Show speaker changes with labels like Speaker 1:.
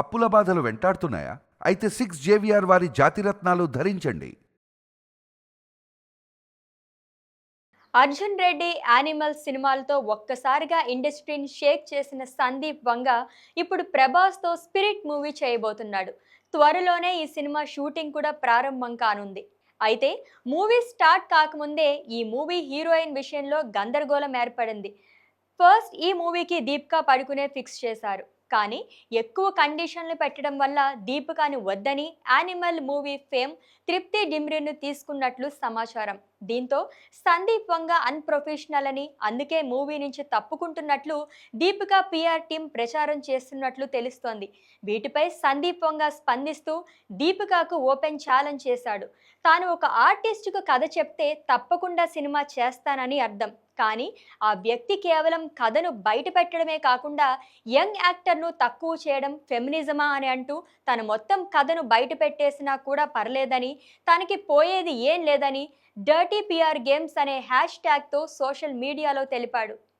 Speaker 1: అప్పుల బాధలు వెంటాడుతున్నాయా? అయితే సిక్స్ జేవిఆర్ వారి జాతిరత్నాలు ధరించండి.
Speaker 2: అర్జున్ రెడ్డి యానిమల్ సినిమాలతో ఒక్కసారిగా ఇండస్ట్రీని షేక్ చేసిన సందీప్ వంగ ఇప్పుడు ప్రభాస్తో స్పిరిట్ మూవీ చేయబోతున్నాడు. త్వరలోనే ఈ సినిమా షూటింగ్ కూడా ప్రారంభం కానుంది. అయితే మూవీ స్టార్ట్ కాకముందే ఈ మూవీ హీరోయిన్ విషయంలో గందరగోళం ఏర్పడింది. ఫస్ట్ ఈ మూవీకి దీపికా పడుకునే ఫిక్స్ చేశారు. కానీ ఎక్కువ కండిషన్లు పెట్టడం వల్ల దీపికాని వద్దని యానిమల్ మూవీ ఫేమ్ తృప్తి డిమ్రిను తీసుకున్నట్లు సమాచారం. దీంతో సందీప్ వంగ అన్ప్రొఫెషనల్ అని అందుకే మూవీ నుంచి తప్పుకుంటున్నట్లు దీపిక పిఆర్ టీం ప్రచారం చేస్తున్నట్లు తెలుస్తోంది. వీటిపై సందీప్ వంగ స్పందిస్తూ దీపికకు ఓపెన్ ఛాలెంజ్ చేశాడు. తాను ఒక ఆర్టిస్టుకు కథ చెప్తే తప్పకుండా సినిమా చేస్తానని అర్థం. కానీ ఆ వ్యక్తి కేవలం కథను బయట పెట్టడమే కాకుండా యంగ్ యాక్టర్ను తక్కువ చేయడం ఫెమినిజమా అని అంటూ తన మొత్తం కథను బయట పెట్టేసినా కూడా పర్లేదని తనకి పోయేది ఏం లేదని డర్ట్ పిఆర్ గేమ్స్ అనే హ్యాష్ ట్యాగ్తో సోషల్ మీడియాలో తెలిపాడు.